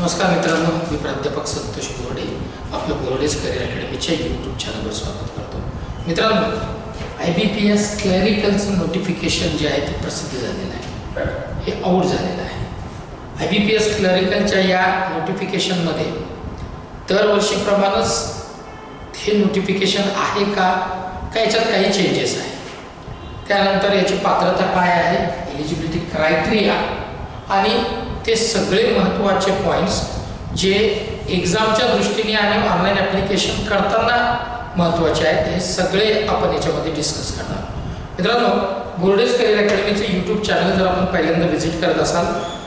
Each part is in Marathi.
नमस्कार मित्रांनो मी प्राध्यापक संतोष बोर्डे आपलं बोर्डेज करिअर अकॅडमीच्या यूट्यूब चॅनलवर स्वागत करतो. मित्रांनो आय बी पी एस क्लॅरिकलचं नोटिफिकेशन जे आहे ते प्रसिद्ध झालेलं आहे. हे आऊट झालेलं आहे. आय बी पी एस क्लॅरिकलच्या या नोटिफिकेशनमध्ये दरवर्षीप्रमाणेच हे नोटिफिकेशन आहे का? का याच्यात काही चेंजेस आहे? त्यानंतर याची पात्रता काय आहे? एलिजिबिलिटी क्रायटेरिया आणि ते सगळे महत्त्वाचे पॉईंट्स जे एक्झामच्या दृष्टीने आणि ऑनलाईन ॲप्लिकेशन करताना महत्त्वाचे आहेत हे सगळे आपण याच्यामध्ये डिस्कस करणार. मित्रांनो बोर्डेज करिअर अकॅडमीचं यूट्यूब चॅनल जर आपण पहिल्यांदा व्हिजिट करत असाल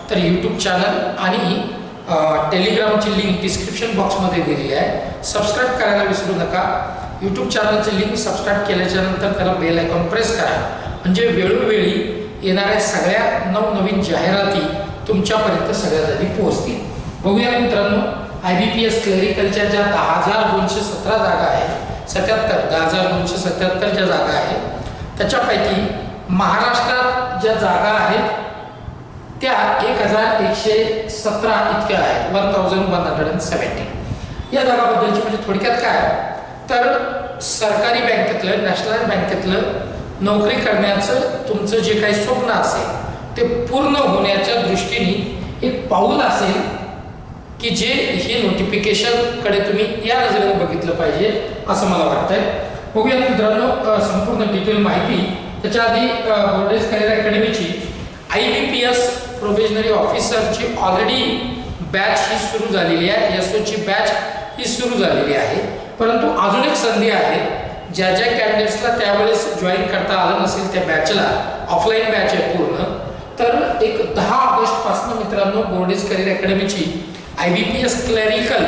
तर यूट्यूब चॅनल आणि टेलिग्रामची लिंक डिस्क्रिप्शन बॉक्समध्ये दिलेली आहे. सबस्क्राईब करायला विसरू नका. यूट्यूब चॅनलची लिंक सबस्क्राईब केल्याच्यानंतर त्याला बेल आयकॉन प्रेस करा. म्हणजे वेळोवेळी येणाऱ्या सगळ्या नवनवीन जाहिराती तुमच्यापर्यंत सगळ्यात आधी पोहोचतील. बघूया मित्रांनो आय बी पी एस क्लरिकलच्या ज्या दहा हजार दोनशे सतरा जागा आहेत सत्याहत्तर दहा हजार दोनशे सत्याहत्तर ज्या जागा आहेत त्याच्यापैकी महाराष्ट्रात ज्या जागा आहेत त्या एक हजार एकशे सतरा इतक्या आहेत one thousand one hundred and seventy या जागाबद्दलची म्हणजे थोडक्यात काय? तर सरकारी बँकेतलं नॅशनल बँकेतलं नोकरी करण्याचं तुमचं जे काही स्वप्न असेल ते पूर्ण होण्याच्या एक पाऊल असेल की जे हे नोटिफिकेशनकडे तुम्ही या नजरेने बघितलं पाहिजे असं मला वाटतंय. बघूया मित्रांनो संपूर्ण डिटेल माहिती. त्याच्या आधी Bordes career अकॅडमीची I B P S probationary ऑफिसरची already batch ही सुरू झालेली आहे. एस ओची बॅच ही सुरू झालेली आहे. परंतु अजून एक संधी आहे. ज्या ज्या कॅन्डिडेट्सला त्यावेळेस जॉईन करता आलं नसेल त्या बॅचला ऑफलाईन बॅच आहे पूर्ण. तर एक दहा ऑगस्टपासनं मित्रांनो Bordes career अकॅडमीची I B P S clerical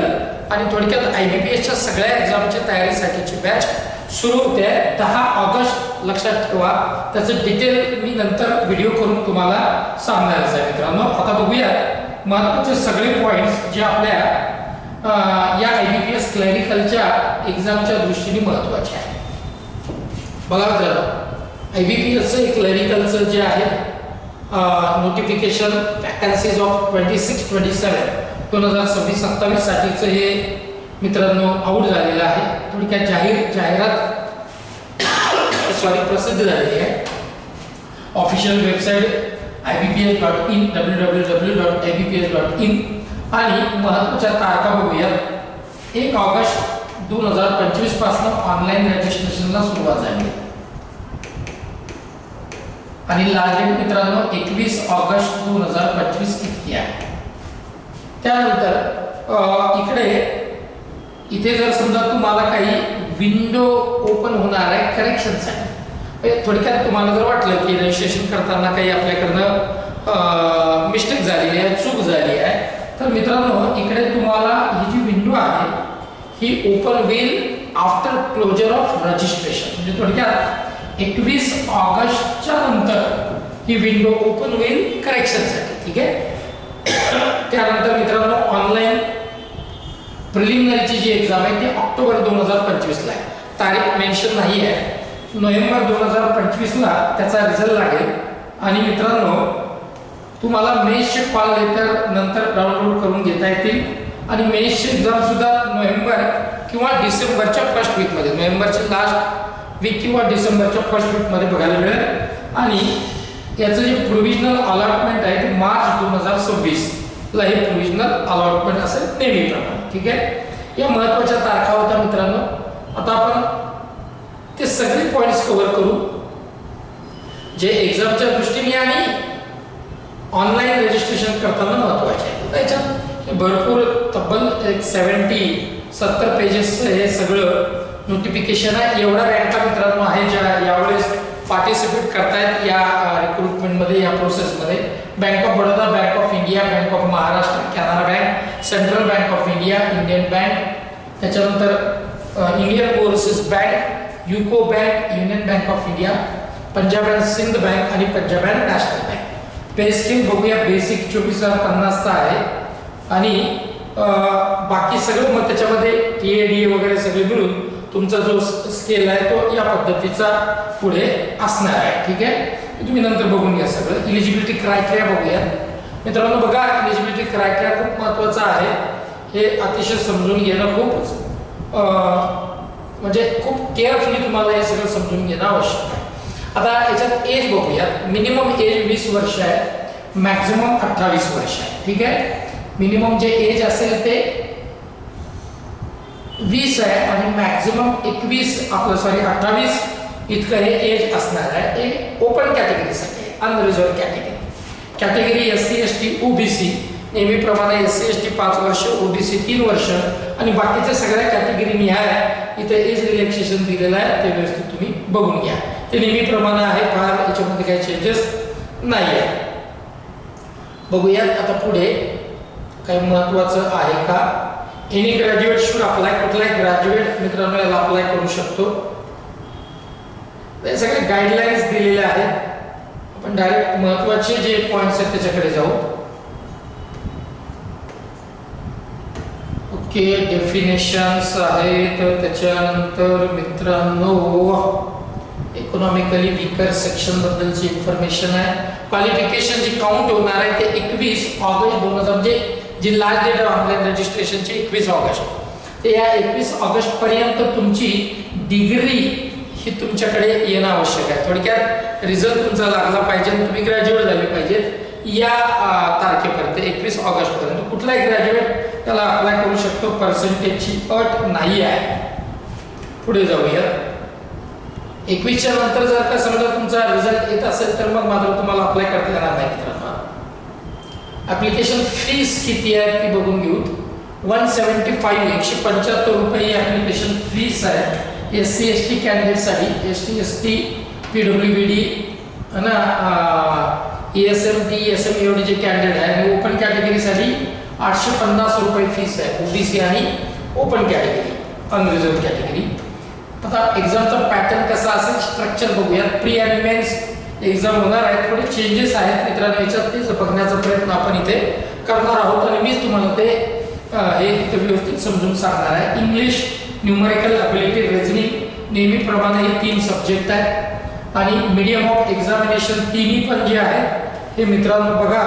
आणि थोडक्यात आय बी पी एसच्या सगळ्या एक्झामच्या तयारीसाठीची बॅच सुरू होते. दहा ऑगस्ट लक्षात ठेवा. त्याचं डिटेल मी नंतर व्हिडिओ करून तुम्हाला सांगणारच आहे मित्रांनो. आता बघूया महत्त्वाचे सगळे पॉईंट्स जे आपल्या या आय बी पी एस क्लॅरिकलच्या एक्झामच्या दृष्टीने महत्त्वाचे आहे बघा मित्रांनो आय बी पी एसचं क्लॅरिकलचं जे आहे notification vacancies of twenty six twenty seven दोन हजार सव्वीस सत्तावीससाठीचं हे मित्रांनो आऊट झालेलं आहे. थोडक्यात जाहीर जाहिरात सॉरी प्रसिद्ध झालेली आहे. Official website I B P S dot in W W W dot I B P S dot in आणि महत्त्वाच्या तारखा बघूया. एक ऑगस्ट दोन हजार पंचवीसपासून ऑनलाईन रजिस्ट्रेशनला सुरुवात झाली. आणि लास्ट मित्रांनो एकवीस ऑगस्ट दोन हजार पंचवीस इतकी आहे. त्यानंतर इकडे इथे जर समजा तुम्हाला काही विंडो ओपन होणार आहे करेक्शनसाठी म्हणजे थोडक्यात तुम्हाला जर वाटलं की रजिस्ट्रेशन करताना काही आपल्याकडनं मिस्टेक झालेली आहे चूक झाली आहे तर मित्रांनो इकडे तुम्हाला ही जी विंडो आहे ही ओपन होईल आफ्टर क्लोजर ऑफ रजिस्ट्रेशन म्हणजे थोडक्यात एकवीस ऑगस्टच्या नंतर ही विंडो ओपन होईल करेक्शनसाठी ठीक आहे? त्यानंतर मित्रांनो ऑनलाईन प्रिलिमिनरीची जी एक्झाम आहे ती ऑक्टोबर दोन हजार पंचवीसला आहे. तारीख मेन्शन नाही आहे. नोव्हेंबर दोन हजार पंचवीसला त्याचा रिझल्ट लागेल. आणि मित्रांनो तुम्हाला मेसचे कॉल लेटर नंतर डाउनलोड करून घेता येतील. आणि मेसची एक्झाम सुद्धा नोव्हेंबर किंवा डिसेंबरच्या फर्स्ट वीकमध्ये नोव्हेंबरचे लास्ट वीक किंवा डिसेंबरच्या फर्स्ट वीकमध्ये बघायला मिळेल. आणि याचं जे प्रोव्हिजनल अलॉटमेंट आहे ते मार्च दोन हजार सव्वीसला हे प्रोव्हिजनल अलॉटमेंट असेल नेहमीप्रमाणे ठीक आहे? या महत्त्वाच्या तारखा होत्या मित्रांनो. आता आपण ते सगळे पॉईंट्स कव्हर करू. जे एक्झामच्या दृष्टीने आणि ऑनलाईन रजिस्ट्रेशन करताना महत्त्वाचे आहे. त्याच्यात भरपूर तब्बल एक सेवन्टी सत्तर पेजेस हे सगळं नोटिफिकेशन आहे. एवढ्या बँका मित्रांनो आहे ज्या यावेळेस पार्टिसिपेट करतायत या रिक्रुटमेंटमध्ये या प्रोसेसमध्ये bank of Baroda bank of India bank of Maharashtra Canara bank central bank of India Indian bank त्याच्यानंतर Indian overseas bank UCO bank union bank of India Punjab and Sind bank आणि Punjab and national bank pay scheme बघूया. बेसिक चोवीस हजार पन्नासचा आहे. आणि बाकी सगळं मग त्याच्यामध्ये टी ए डी वगैरे सगळे मिळून तुमचा जो स्केल आहे तो या पद्धतीचा पुढे असणार आहे ठीक आहे? तुम्ही नंतर बघून घ्या सगळं. इलिजिबिलिटी क्रायटेरिया बघूया. मित्रांनो बघा इलिजिबिलिटी क्रायटेरिया खूप महत्त्वाचा आहे. हे अतिशय समजून घेणं खूप म्हणजे खूप केअरफुली तुम्हाला हे सगळं समजून घेणं आवश्यक आहे. आता याच्यात एज बघूया मिनिमम एज वीस वर्ष आहे. मॅक्झिमम अठ्ठावीस वर्ष आहे. ठीक आहे? मिनिमम जे एज असेल ते वीस आहे आणि मॅक्झिमम एकवीस आपलं सॉरी अठ्ठावीस इतकं हे एज असणार आहे. हे open कॅटेगरीसाठी unreserved category category S C S T OBC नेहमीप्रमाणे एस सी एस टी पाच वर्ष ओबीसी तीन वर्ष. आणि बाकीच्या सगळ्या कॅटेगरी निहाय इथे एज रिलॅक्सेशन दिलेलं आहे ते व्यवस्थित तुम्ही बघून घ्या. ते नेहमीप्रमाणे आहे फार याच्यामध्ये काही चेंजेस नाही आहे बघूयात आता पुढे काही महत्वाचं आहे का? एनी ग्रॅज्युएट शुड अप्लाय कुठलाही ग्रॅज्युएट मित्रांनो याला अप्लाय करू शकतो. हे सगळे गाईडलाईन्स दिलेले आहेत. आपण डायरेक्ट महत्त्वाचे जे पॉइंट्स आहेत त्याच्याकडे जाऊ. ओके डेफिनेशन्स आहेत. त्याच्यानंतर मित्रांनो इकॉनॉमिकली वीकर सेक्शन बद्दलची इन्फॉर्मेशन आहे. क्वालिफिकेशन जे काउंट होणार आहे ते एकवीस ऑगस्ट दोन हजार म्हणजे जी लास्ट डेट आहे ऑनलाईन रजिस्ट्रेशनची एकवीस ऑगस्ट. ते या एकवीस ऑगस्ट पर्यंत तुमची डिग्री ही तुमच्याकडे येणं आवश्यक आहे. थोडक्यात रिझल्ट तुमचा लागला पाहिजे तुम्ही ग्रॅज्युएट झाले पाहिजेत या तारखेपर्यंत एकवीस ऑगस्ट पर्यंत कुठलाही ग्रॅज्युएट त्याला अप्लाय करू शकतो. पर्सेंटेजची अट नाही आहे. पुढे जाऊया. एकवीसच्या नंतर जर का समजा तुमचा रिझल्ट येत असेल तर मग मात्र तुम्हाला अप्लाय करता येणार नाही मित्रांनो. ऍप्लिकेशन फ़ीस किती आहे ती बघून घेऊ वन सेवन्टी फाईव्ह एकशे पंच्याहत्तर रुपये ही। ऍप्लिकेशन फ़ीस आहे S C S T कॅन्डिडेटसाठी S T S T P W B D ना E S M T S M एवढे जे कॅन्डिडेट आहे आणि ओपन कॅटेगरीसाठी आठशे पन्नास रुपये फ़ीस आहे ओबीसी आणि ओपन कॅटेगरी अनरिझर्व कॅटेगरी आता एक्झामचा पॅटर्न कसा असेल स्ट्रक्चर बघूयात प्री आणि मेन्स एक्झाम होणार आहेत थोडे चेंजेस आहेत मित्रांनो. याच्यात तेच बघण्याचा प्रयत्न आपण इथे करणार आहोत. आणि मीच तुम्हाला ते हे इथे व्यवस्थित समजून सांगणार आहे. इंग्लिश न्यूमरिकल अबिलिटी रिझनिंग नेहमीप्रमाणे हे तीन सब्जेक्ट आहेत. आणि मीडियम ऑफ एक्झामिनेशन तिन्ही पण जे आहेत हे मित्रांनो बघा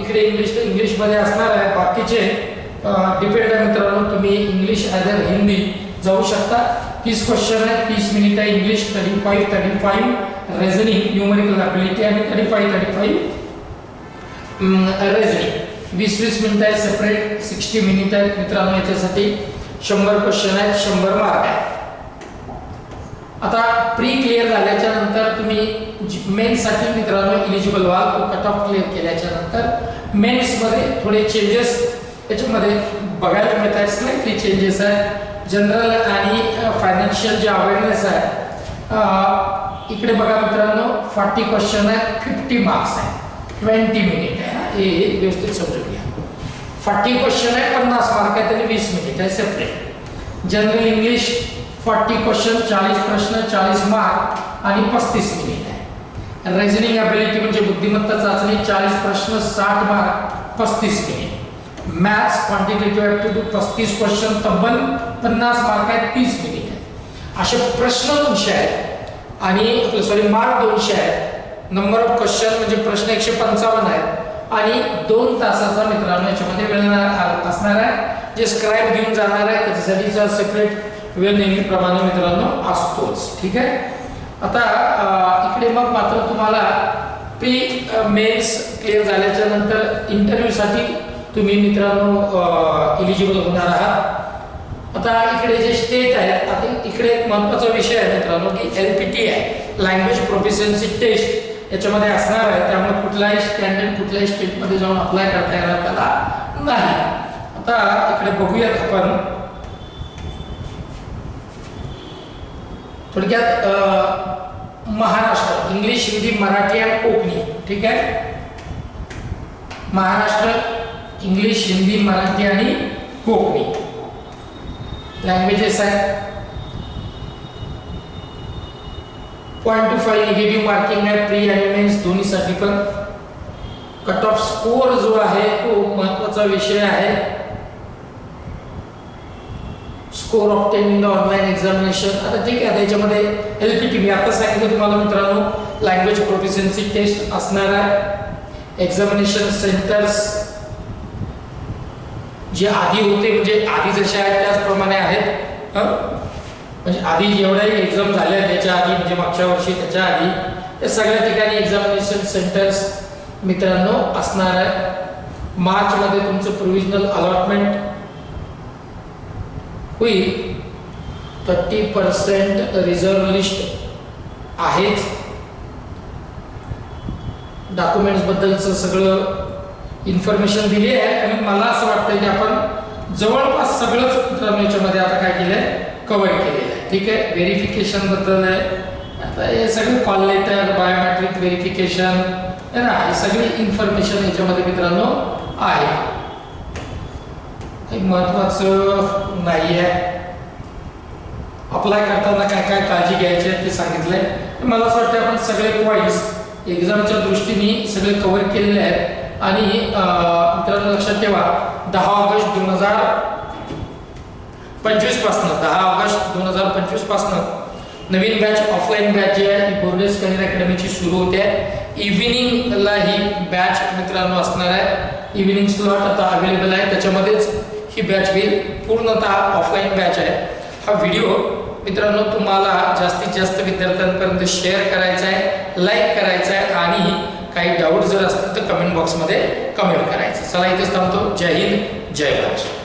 इकडे इंग्लिश तर इंग्लिशमध्ये असणार आहे. बाकीचे डिपेंड आहे मित्रांनो. तुम्ही इंग्लिश ॲदर हिंदी जाऊ शकता. तीस क्वेश्चन आहे. तीस मिनिट आहे English thirty five thirty five reasoning numerical ability आणि thirty five thirty five reasoning वीस वीस मिनिटं आहेत सेपरेट सिक्स्टी मिनिट आहेत मित्रांनो याच्यासाठी. शंभर क्वेश्चन आहेत शंभर मार्क आहेत. आता प्री क्लिअर झाल्याच्यानंतर तुम्ही मेन्ससाठी मित्रांनो इलिजिबल व्हाल तो कट ऑफ क्लिअर केल्याच्यानंतर मेन्समध्ये थोडे चेंजेस याच्यामध्ये बघायला मिळत आहेत. स्लाइटली चेंजेस आहेत. जनरल आणि फायनान्शियल जे अवेअरनेस आहे इकडे बघा मित्रांनो फॉर्टी क्वेश्चन आहे फिफ्टी मार्क्स आहे. ट्वेंटी मिनिट आहे. हे व्यवस्थित समजून घ्या. फॉर्टी क्वेश्चन आहे पन्नास मार्क आहेत आणि वीस मिनिट आहे separate general English forty question चाळीस प्रश्न चाळीस मार्क आणि पस्तीस मिनिट आहे. रेझनिंग अबिलिटी म्हणजे बुद्धिमत्ता चाचणी चाळीस प्रश्न साठ मार्क पस्तीस मिनिट मॅथ्स क्वांटिटेटिव्ह ॲप्टिट्यूड पस्तीस क्वेश्चन तब्बल पन्नास मार्क आहेत तीस मिनिट आहे. असे प्रश्न तुमचे आहेत. आणि आपलं सॉरी मार्क दोनशे आहे नंबर ऑफ क्वेश्चन म्हणजे प्रश्न एकशे पंचावन्न आहे आणि दोन तासाचा मित्रांनो याच्यामध्ये मिळणार असणार आहे. जे स्क्राईब घेऊन जाणार आहे त्याच्यासाठीचा सेपरेट वेळ नेहमीप्रमाणे मित्रांनो असतोच. ठीक आहे? आता इकडे मग मात्र तुम्हाला प्री मेन्स क्लिअर झाल्याच्यानंतर इंटरव्ह्यूसाठी तुम्ही मित्रांनो इलिजिबल होणार आहात. आता इकडे जे स्टेट आहेत आता इकडे एक महत्त्वाचा विषय आहे मित्रांनो की एल पी टी आहे. लँग्वेज प्रोफिशियन्सी टेस्ट याच्यामध्ये असणार आहे. त्यामुळे कुठलाही स्टँडर्ड कुठल्याही स्टेटमध्ये जाऊन अप्लाय करता येणार त्याला नाही. आता इकडे बघूयात आपण. थोडक्यात महाराष्ट्र इंग्लिश हिंदी मराठी आणि कोकणी ठीक आहे? महाराष्ट्र इंग्लिश हिंदी मराठी आणि कोकणी लँग्वेजेस आहे point two five negative marking आहे प्री आणि मेन्स दोन्हीसाठी पण कट ऑफ स्कोअर जो आहे तो महत्त्वाचा विषय आहे. Score of ten in the online examination आता ठीक आहे त्याच्यामध्ये एल पी टी मी आता सांगितलं तुम्हाला मित्रांनो लँग्वेज प्रोफिशियन्सी टेस्ट असणार आहे. एक्झामिनेशन सेंटर्स जे आधी होते म्हणजे आधी जसे आहेत त्याचप्रमाणे आहेत. म्हणजे आधी जेवढ्याही एक्झाम झाल्या त्याच्या आधी म्हणजे मागच्या वर्षी त्याच्या आधी या सगळ्या ठिकाणी एक्झामिनेशन सेंटर्स मित्रांनो असणार आहे. मार्चमध्ये तुमचं प्रोव्हिजनल अलॉटमेंट होईल. थर्टी पर्सेंट रिझर्व लिस्ट आहेच. डॉक्युमेंट्स बद्दलचं सगळं इन्फॉर्मेशन दिली आहे आणि मला असं वाटतं की आपण जवळपास सगळंच मित्रांनो याच्यामध्ये आता काय केलं आहे कव्हर केलेलं आहे ठीक आहे? व्हेरिफिकेशनबद्दल आहे. आता हे सगळं कॉल लेटर बायोमेट्रिक व्हेरिफिकेशन आहे ना? हे सगळी इन्फॉर्मेशन याच्यामध्ये मित्रांनो आहे. हे महत्वाचं नाही आहे अप्लाय करताना काय काय काळजी घ्यायची आहे ते सांगितलंय. मला असं वाटतं आपण सगळे पॉईंट्स एक्झामच्या दृष्टीने सगळे कव्हर केलेले आहेत. आणि मित्रांनो लक्षात ठेवा दहा ऑगस्ट दोन हजार पंचवीस पासनं दहा ऑगस्ट दोन हजार पंचवीस पासनं नवीन बॅच ऑफलाईन बॅच जी आहे ही बोर्डेस करिअर अकॅडमीची सुरू होते. इव्हिनिंगला ही बॅच मित्रांनो असणार आहे. इव्हिनिंग स्लॉट आता अवेलेबल आहे. त्याच्यामध्येच ही बॅच होईल. पूर्णतः ऑफलाईन बॅच आहे. हा व्हिडिओ मित्रांनो तुम्हाला जास्तीत जास्त विद्यार्थ्यांपर्यंत शेअर करायचा आहे. लाईक करायचं आहे काही डाऊट जर असतील तर कमेंट बॉक्समध्ये कमेंट करायचं. चला इथेच थांबतो. जय हिंद जय महाराष्ट्र